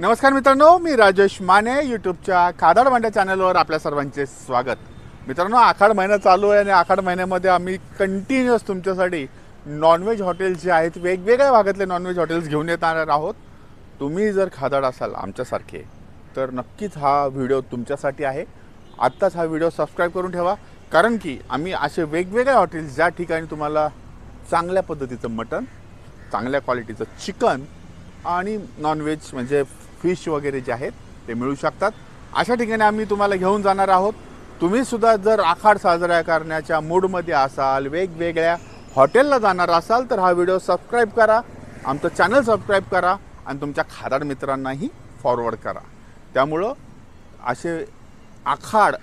नमस्कार मित्रांनो मी राजेश माने यूट्यूबच्या खादाड भांड्या चॅनलवर आपल्या सर्वांचे स्वागत. मित्रांनो आखाड महिना चालू आहे आणि आखाड महिन्यामध्ये आम्ही कंटिन्युअस तुमच्यासाठी नॉनव्हेज हॉटेल्स जे आहेत वेगवेगळ्या भागातले नॉनव्हेज हॉटेल्स घेऊन येणार आहोत. तुम्ही जर खादाड असाल आमच्यासारखे तर नक्कीच हा व्हिडिओ तुमच्यासाठी आहे. आत्ताच हा व्हिडिओ सबस्क्राईब करून ठेवा कारण की आम्ही असे वेगवेगळे हॉटेल्स ज्या ठिकाणी तुम्हाला चांगल्या पद्धतीचं मटण चांगल्या क्वालिटीचं चिकन आणि नॉनव्हेज म्हणजे फिश वगैरे जे आहेत ते मिळू शकतात. अशा ठिकाणी आम्ही तुम्हाला घेऊन जाणार आहोत. तुम्ही सुद्धा जर आखाड साजरा करण्याच्या मूडमध्ये असाल वेगवेगळ्या हॉटेलला जाणार असाल तर हा व्हिडिओ सबस्क्राईब करा. आमचं चॅनल सबस्क्राईब करा आणि तुमच्या खादाड मित्रांनाही फॉरवर्ड करा. त्यामुळं असे आखाड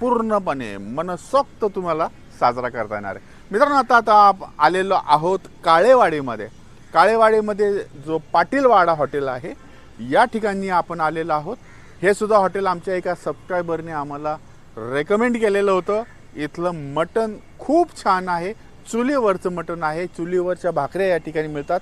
पूर्णपणे मनसोक्त तुम्हाला साजरा करता येणार आहे. मित्रांनो आता आता आप- आलेलो आहोत काळेवाडीमध्ये. काळेवाडीमध्ये जो पाटीलवाडा हॉटेल आहे या ठिकाणी आपण आलेलो आहोत. हे सुद्धा हॉटेल आमच्या एका सबस्क्रायबरने आम्हाला रेकमेंड केलेलं होतं. इथलं मटण खूप छान आहे. चुलीवरचं मटण आहे. चुलीवरच्या भाकऱ्या या ठिकाणी मिळतात.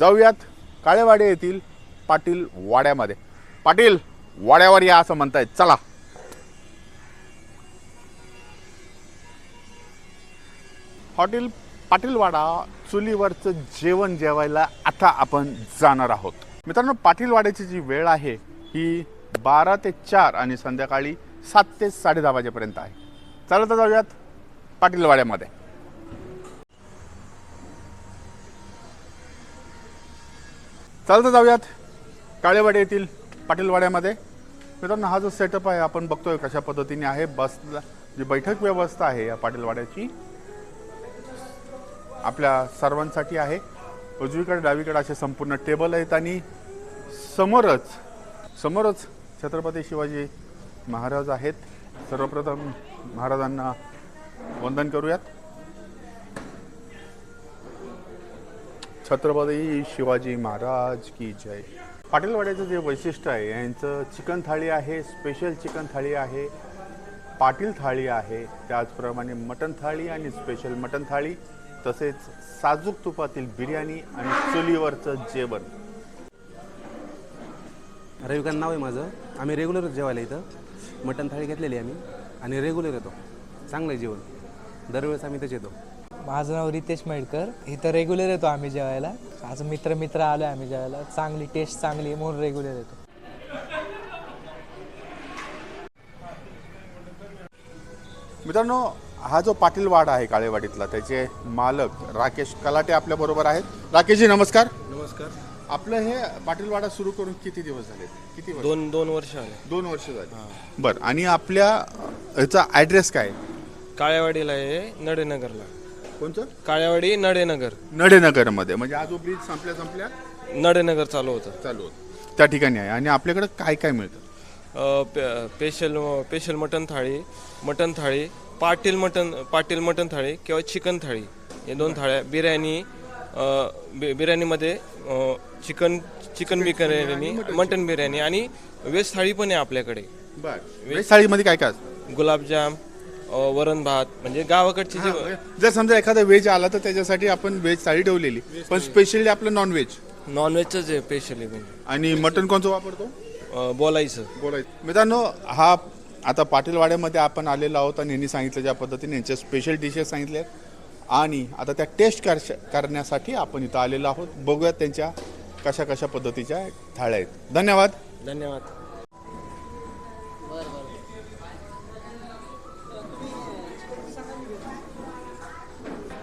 जाऊयात. काळेवाडे येथील पाटील वाड्यामध्ये. पाटील वाड्यावर या असं म्हणतायत चला. हॉटेल पाटीलवाडा चुलीवरचं जेवण जेवायला आता आपण जाणार आहोत. मित्रांनो पाटीलवाड्याची जी वेळ आहे ही बारा ते चार आणि संध्याकाळी सात ते साडे दहा वाजेपर्यंत आहे. चालत जाऊयात पाटीलवाड्यामध्ये. चालतं जाऊयात काळेवाडी येथील पाटीलवाड्यामध्ये. मित्रांनो हा जो सेटअप आहे आपण बघतोय कशा पद्धतीने आहे. बसला जी बैठक व्यवस्था आहे या पाटीलवाड्याची आपल्या सर्वांसाठी आहे. उजवीकडे डावीकडे असे संपूर्ण टेबल आहेत आणि समोरच समोरच छत्रपती शिवाजी महाराज आहेत. सर्वप्रथम महाराजांना वंदन करूयात. छत्रपती शिवाजी महाराज की जय. पाटीलवाड्याचं जे वैशिष्ट्य आहे यांचं चिकन थाळी आहे स्पेशल चिकन थाळी आहे पाटील थाळी आहे त्याचप्रमाणे मटन थाळी आणि स्पेशल मटन थाळी. तसेच साजूक तुपातील बिर्याणी आणि चुलीवरचं जेवण. रविकांत नाव आहे माझं. आम्ही रेग्युलर जेवायला इथं. मटण थाळी घेतलेली आहे आम्ही आणि रेग्युलर येतो. चांगलं आहे जेवण. दरवेळेस आम्ही इथंच येतो. माझं नाव रितेश मेडकर. इथं रेग्युलर येतो आम्ही जेवायला. आज मित्र मित्र आलो आम्ही जेवायला. चांगली टेस्ट चांगली आहे म्हणून रेग्युलर येतो. मित्रांनो हा जो पाटीलवाडा आहे काळेवाडीतला त्याचे मालक राकेश कलाटे आपल्या बरोबर आहेत. राकेशजी नमस्कार. नमस्कार. आपलं हे पाटीलवाडा सुरू करून किती दिवस झाले? किती वर्ष? दोन दोन वर्ष आले दोन वर्ष झाली. बरं आणि आपल्या ह्याचा ॲड्रेस काय आहे? काळ्यावाडीला आहे नडेनगरला. कोणतं काळ्यावाडी नडेनगर. नडेनगरमध्ये. म्हणजे हा जो ब्रिज संपल्या संपल्या? नडेनगर चालू होतं. चालू होतं. त्या ठिकाणी आहे. आणि आपल्याकडे काय काय मिळतं? अ, पे- special special mutton thali mutton thali Patil mutton Patil mutton thali किंवा चिकन थाळी हे दोन थाळ्या बिर्याणी बि- बिर्याणीमध्ये chicken chicken biryani mutton biryani आणि वेज थाळी पण आहे आपल्याकडे. व्हेज थाळीमध्ये काय काय असतं? गुलाबजाम वरण भात म्हणजे गावाकडची जी जर समजा एखादा व्हेज आला तर त्याच्यासाठी आपण व्हेज थाळी ठेवलेली. पण स्पेशली आपलं नॉन व्हेज नॉनव्हेजच आहे स्पेशली म्हणजे. आणि मटन कोणतं वापरतो? बोलायचं. बोलायचं. मित्रांनो हा आता पाटीलवाड्यामध्ये आपण आलेलो आहोत आणि यांनी सांगितलं ज्या पद्धतीने यांच्या स्पेशल डिशेस सांगितले आहेत आणि आता त्या टेस्ट कर करण्यासाठी आपण इथं आलेलो आहोत. बघूयात त्यांच्या कशा कशा पद्धतीच्या थाळ्या आहेत. धन्यवाद. धन्यवाद.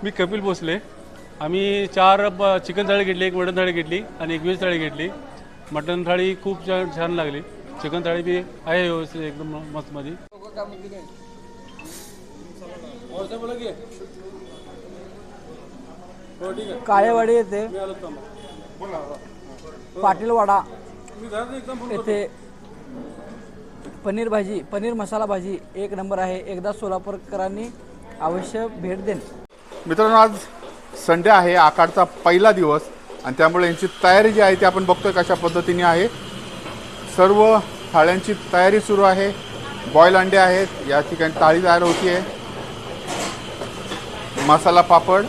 मी कपिल भोसले. आम्ही चार ब- चिकन थाळी घेतली एक मटन थाळी घेतली आणि एक व्हेज थाळी घेतली. मटन थाळी खूप छान छान लागली. चिकन थाळी बी आहे व्यवस्थित एकदम मस्त मध्ये काळेवाडी येथे पाटीलवाडा येथे पनीर भाजी पनीर मसाला भाजी एक नंबर आहे. एकदा सोलापूरकरांनी अवश्य भेट देन मित्रांनो आज संडे आहे आखाडचा पहिला दिवस आणि त्यामुळे यांची तयारी जी आहे ती आपण बघतोय कशा पद्धतीने आहे. सर्व थाळ्यांची तयारी सुरू आहे. बॉईल अंडे आहेत. या ठिकाणी ताळी तयार होती आहे मसाला पापड.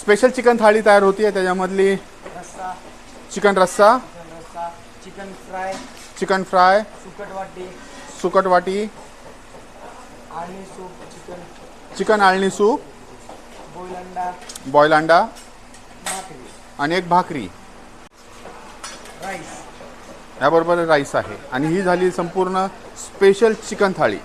स्पेशल चिकन थाळी तयार होती त्याच्यामधली रस्सा चिकन रस्सा. रस्सा चिकन फ्राय. Chicken fry. सुकट वाटी. सुकट वाटी. आणि सूप चिकन. चिकन आळणी सूप. बॉईल अंडा आणि एक भाकरी. राईस. याबरोबर राईस आहे. आणि ही झाली संपूर्ण special chicken thali.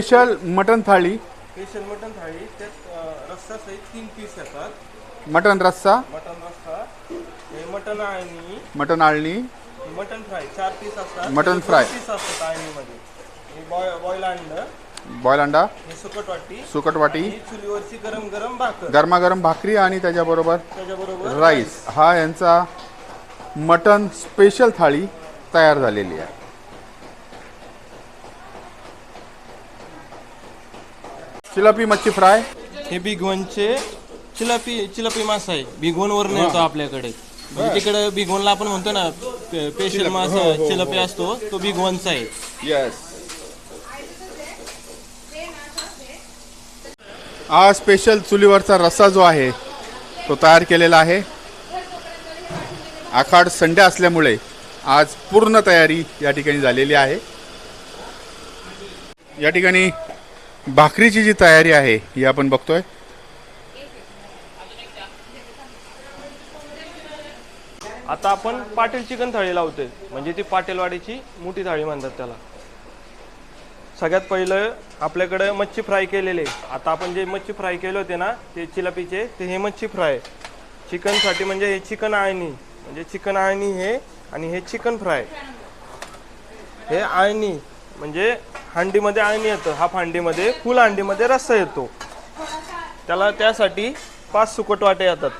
Special mutton thali. Special mutton thali त्यात रस्सा सहित तीन पीस येतात. मटन रस्सा. मटन रस्सा हे मटन आणि मटन आळणी. मटन फ्राय चार पीस असतात. मटण हे फ्राय. पीस असतात आळणीमध्ये. बॉय बॉईल अंड बॉईल अंडा सुकट वाटी सुकट वाटी चुलीवरची गरम गरम भाकर. गरमागरम भाकरी आणि त्याच्याबरोबर त्याच्याबरोबर राईस हा यांचा मटन स्पेशल थाळी तयार झालेली आहे. चिलापी मच्छी फ्राय? हे बिगवनचे चिलापी चिलापी मासा आहे. बिगवनवरून येतो आपल्याकडे. म्हणजे तिकडे बिगवनला आपण म्हणतो ना स्पेशल मासा चिलापी असतो तो बिगवनचा आहे. येस हा स्पेशल चुलीवरचा रस्सा जो आहे तो तयार केलेला आहे. आखाड संडे असल्यामुळे आज पूर्ण तयारी या ठिकाणी झालेली आहे. या ठिकाणी भाकरीची जी तयारी आहे ही आपण बघतोय. आता आपण पाटील चिकन थाळी लावतोय. म्हणजे ती पाटीलवाडीची मोठी थाळी म्हणतात त्याला. सगळ्यात पहिलं आपल्याकडे मच्छी फ्राय केलेले. आता आपण जे मच्छी फ्राय केले होते ना ते चिलापीचे ते हे मच्छी फ्राय. चिकनसाठी म्हणजे हे चिकन आळणी. म्हणजे चिकन आळणी हे आणि हे चिकन फ्राय. हे आळणी. म्हणजे हांडीमध्ये आळणी येतं. हाफ हांडीमध्ये फुल हांडीमध्ये रस्सा येतो. त्याला त्यासाठी पाच सुकट वाटे येतात.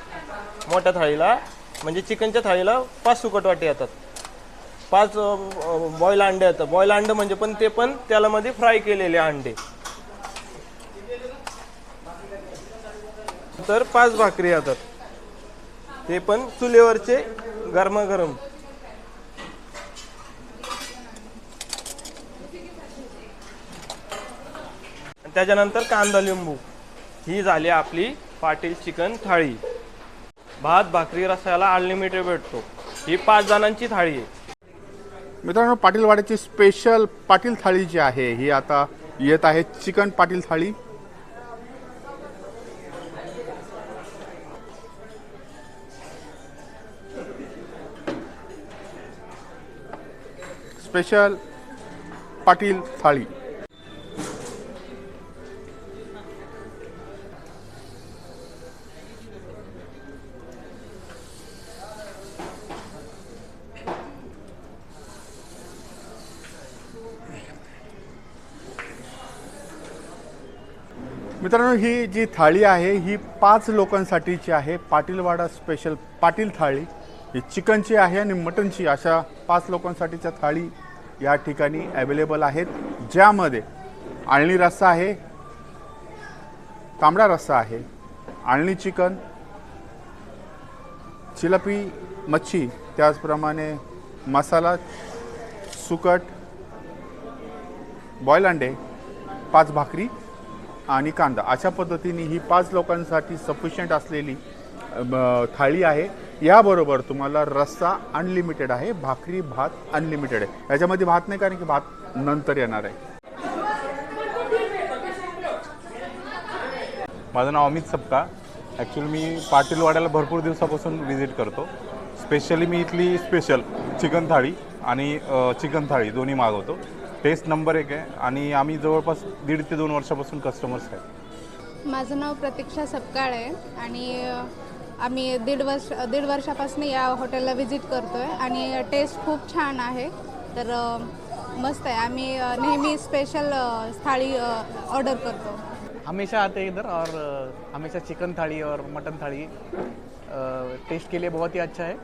मोठ्या थाळीला म्हणजे चिकनच्या थाळीला पाच सुकट वाटे येतात. पाच बॉईल अंडे येतात. बॉईल अंडे म्हणजे पण ते पण त्यालामध्ये फ्राय केलेले अंडे. तर पाच भाकरी येतात. ते पण चुलीवरचे गरमागरम. त्याच्यानंतर कांदा लिंबू. ही झाली आपली पाटील चिकन थाळी. भात भाकरी रसायला अनलिमिटेड भेटतो. ही पाच जणांची थाळी आहे. मित्रांनो पाटीलवाड्याची स्पेशल पाटील थाळी जी आहे ही आता येत आहे चिकन पाटील थाळी. स्पेशल पाटील थाळी. मित्रांनो ही जी थाळी आहे ही पाच लोकांसाठीची आहे. पाटीलवाडा स्पेशल पाटील थाळी. ही चिकनची आहे आणि मटनची. अशा पाच लोकांसाठीच्या थाळी या ठिकाणी अवेलेबल आहेत. ज्यामध्ये आळणी रस्सा आहे तांबडा रस्सा आहे आळणी चिकन चिलपी मच्छी त्याचप्रमाणे मसाला सुकट बॉईल अंडे पाच भाकरी आणि कांदा. अशा पद्धतीने ही पाच लोकांसाठी सफिशियंट असलेली थाळी आहे. याबरोबर तुम्हाला रस्सा अनलिमिटेड आहे भाकरी भात अनलिमिटेड आहे. याच्यामध्ये भात नाही कारण की भात नंतर येणार आहे. माझं नाव अमित सपका. ॲक्च्युली मी पाटीलवाड्याला भरपूर दिवसापासून व्हिजिट करतो. स्पेशली मी इथली स्पेशल चिकन थाळी आणि चिकन थाळी दोन्ही मागवतो. टेस्ट नंबर एक आहे. आणि आम्ही जवळपास दीड ते दोन वर्षापासून कस्टमर्स आहे माझं नाव प्रतीक्षा सपकाळ आहे. आणि आम्ही दीड वर्ष दीड वर्षापासून या हॉटेलला व्हिजिट करतो आहे आणि टेस्ट खूप छान आहे. तर मस्त आहे. आम्ही नेहमी स्पेशल थाळी ऑर्डर करतो. हमेशा आते हैं इधर और हमेशा चिकन थाली और मटन थाली टेस्ट के लिए बहुत ही अच्छा है.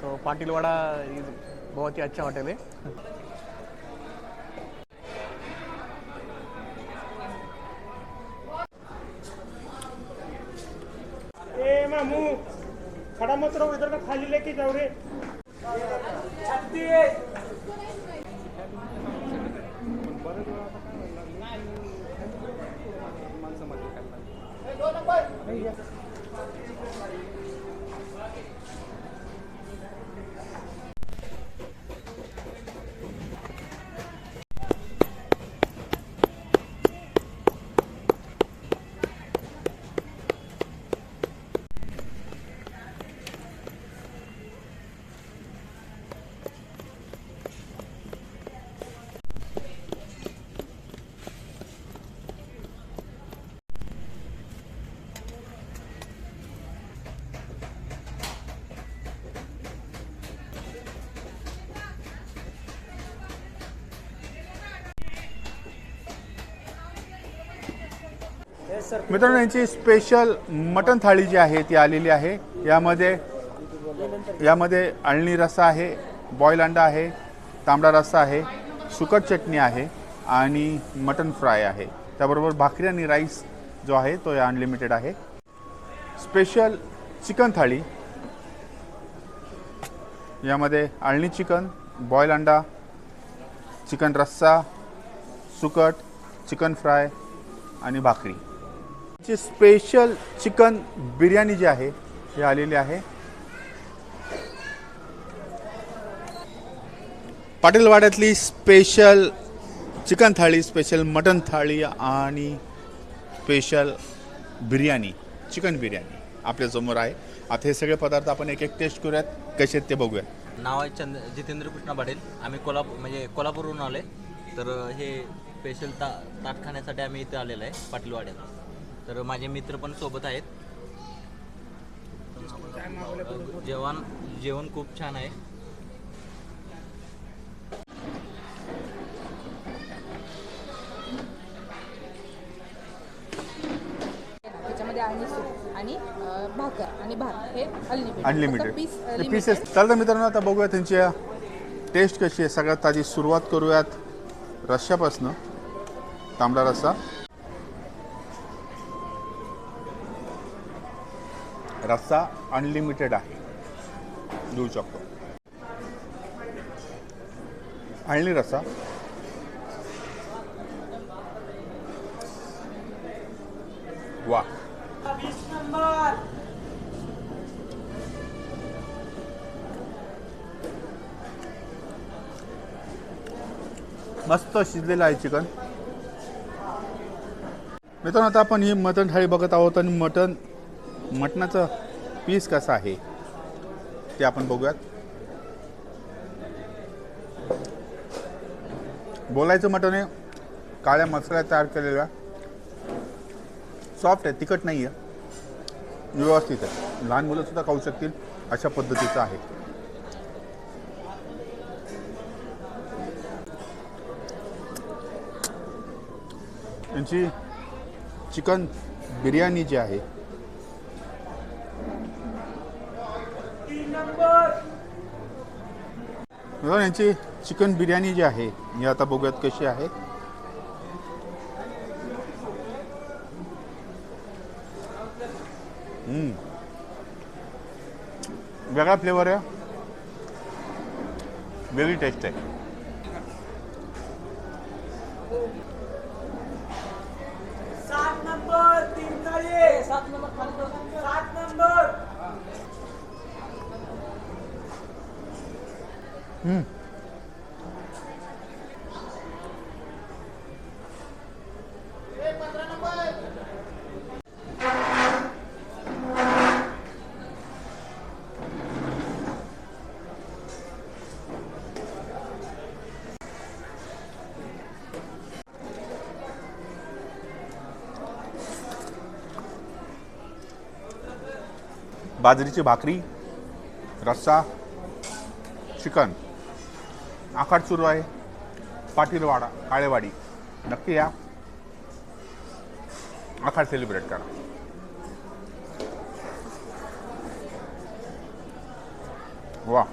सो पाटिलवाड़ा इज बहुत ही अच्छा होटल है. ए मामू खड़ा मात्र रहो इधर का थाली लेके जाओ रे. मित्रांनो यांची स्पेशल मटन थाळी जी आहे ती आलेली आहे. यामध्ये यामध्ये अळणी रस्सा आहे बॉईल अंडा आहे तांबडा रस्सा आहे सुकट चटणी आहे आणि मटन फ्राय आहे. त्याबरोबर भाकरी आणि राईस जो आहे तो अनलिमिटेड आहे. स्पेशल चिकन थाळी. यामध्ये अळणी चिकन बॉईल अंडा चिकन रस्सा सुकट चिकन फ्राय आणि भाकरी. ची स्पेशल चिकन बिर्याणी जी आहे ही आलेली आहे. पाटीलवाड्यातली special chicken thali special mutton thali आणि स्पेशल बिर्याणी चिकन बिर्याणी आपल्यासमोर आहे. आता हे सगळे पदार्थ आपण एक एक टेस्ट करूयात. कसे आहेत ते बघूया नाव आहे चंद जितेंद्र कृष्णा पाटील. आम्ही कोल्हापूर म्हणजे कोल्हापूरहून आलो आहे तर हे स्पेशल ता ताट खाण्यासाठी आम्ही इथे आलेलो आहे पाटीलवाड्यात तर माझे मित्र पण सोबत आहेत. जेवण जेवण खूप छान आहे. त्याच्यामध्ये आणि सूप आणि अ, भाकर आणि भात हे अनलिमिटेड अनलिमिटेड पीस पीसेस चालतं मित्रांनो आता बघूया त्यांची टेस्ट कशी आहे. सगळ्यात ताजी सुरुवात करूयात रश्श्यापासनं. तांबडा रस्सा. रस्सा अनलिमिटेड आहे. घेऊ शकतो. आणि रस्सा वा. मस्त शिजलेलं आहे चिकन. मित्रांनो आता आपण ही मटण थाळी बघत आहोत आणि मटण मटणाचं पीस कसा आहे ते आपण बघूयात. बोलायचं मटण काळ्या मसाल्यात तयार केलेला. सॉफ्ट आहे तिखट नाही आहे व्यवस्थित आहे. लहान मुलंसुद्धा खाऊ शकतील अशा पद्धतीचं आहे. यांची चिकन बिर्याणी जी आहे दादा यांची चिकन बिर्याणी जी आहे ही आता बघूयात कशी आहे. वेगळा फ्लेवर आहे. वेगळी टेस्ट आहे. बाजरीची भाकरी रस्सा चिकन. आखाड सुरू आहे. पाटीलवाडा काळेवाडी. नक्की या. आखाड सेलिब्रेट करा. वा.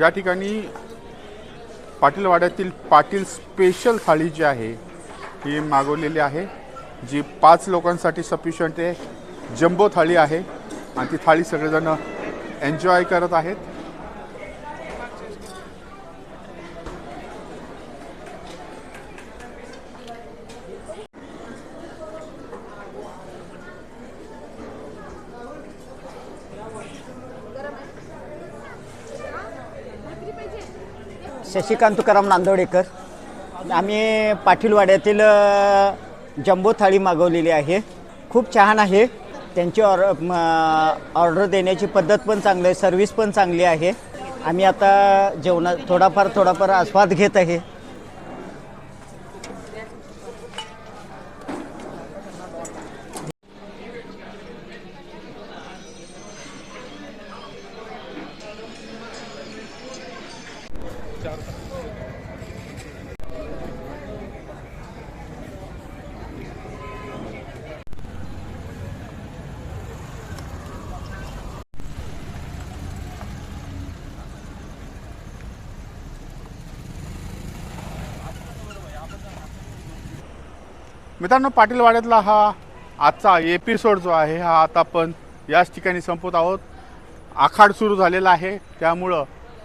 या ठिकाणी पाटीलवाड्यातील पाटील स्पेशल थाळी जी आहे ही मागवलेली आहे जी पाच लोकांसाठी सफिशियंट आहे. जम्बो थाळी आहे आणि ती थाळी सगळेजण एन्जॉय करत आहेत. शशिकांत तुकाराम नांदवडेकर. आम्ही पाटीलवाड्यातील जम्बो थाळी मागवलेली आहे. खूप छान आहे. त्यांची ऑर ऑर्डर देण्याची पद्धत पण चांगली आहे सर्विस पण चांगली आहे. आम्ही आता जेवणा थोडाफार थोडाफार आस्वाद घेत आहे. मित्रांनो पाटीलवाड्यातला हा आजचा एपिसोड जो आहे हा आता आपण याच ठिकाणी संपवत आहोत. आखाड सुरू झालेला आहे. त्यामुळं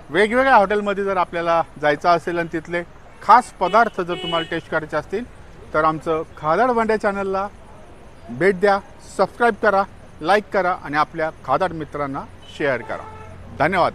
वेगवेगळ्या हॉटेलमध्ये जर आपल्याला जायचं असेल आणि तिथले खास पदार्थ जर तुम्हाला टेस्ट करायचे असतील तर आमचं खादाड बंड्या चॅनलला भेट द्या सबस्क्राईब करा लाईक करा आणि आपल्या खादाड मित्रांना शेअर करा. धन्यवाद.